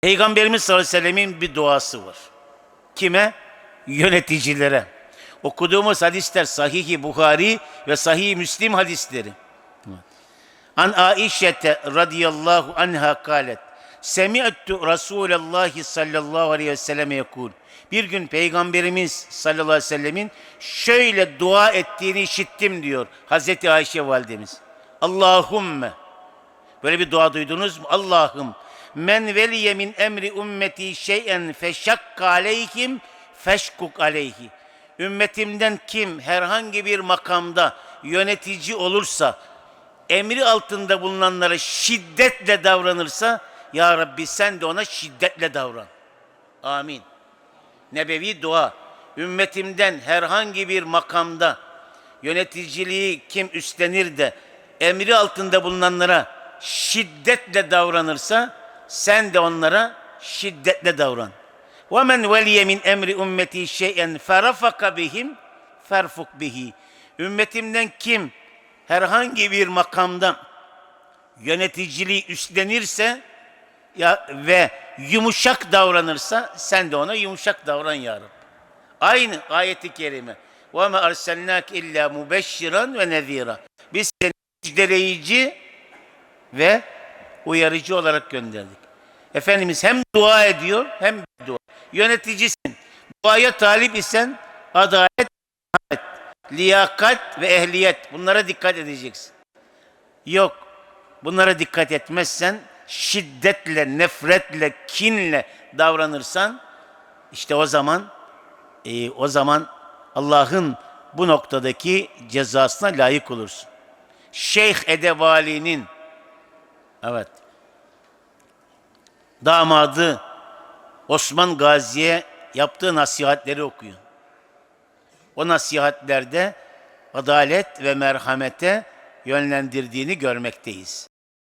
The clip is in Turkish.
Peygamberimiz sallallahu aleyhi ve sellemin bir duası var. Kime? Yöneticilere. Okuduğumuz hadisler Sahih-i Buhari ve Sahih-i Müslim hadisleri. An Aişete radıyallahu anha kalet. Semi'tu Resulallah sallallahu aleyhi ve selleme yekul. Bir gün Peygamberimiz sallallahu aleyhi ve sellemin şöyle dua ettiğini işittim diyor Hazreti Ayşe validemiz. Allahümme Böyle bir dua duydunuz mu? Allah'ım men veliye min emri ümmeti şeyen feşakka aleyhim feşkuk aleyhi. Ümmetimden kim herhangi bir makamda yönetici olursa, emri altında bulunanlara şiddetle davranırsa, Ya Rabbi sen de ona şiddetle davran. Amin. Nebevi dua. Ümmetimden herhangi bir makamda yöneticiliği kim üstlenir de emri altında bulunanlara şiddetle davranırsa sen de onlara şiddetle davran. وَمَنْ وَلِيَ مِنْ اَمْرِ اُمَّتِي شَيْئًا فَرَفَقَ بِهِمْ فَرْفُقْ بِهِ Ümmetimden kim herhangi bir makamda yöneticiliği üstlenirse ya ve yumuşak davranırsa sen de ona yumuşak davran ya Rabbi. Aynı ayeti kerime. Ve me arselnak illa mubeşşiran ve nezira. Biz seni müjdeleyici ve uyarıcı olarak gönderdik. Efendimiz hem dua ediyor hem dua. Yöneticisin. Duaya talip isen adalet, adalet, liyakat ve ehliyet. Bunlara dikkat edeceksin. Yok. Bunlara dikkat etmezsen şiddetle, nefretle, kinle davranırsan işte o zaman e, o zaman Allah'ın bu noktadaki cezasına layık olursun. Şeyh Edebali'nin evet damadı Osman Gazi'ye yaptığı nasihatleri okuyun. O nasihatlerde adalet ve merhamete yönlendirdiğini görmekteyiz.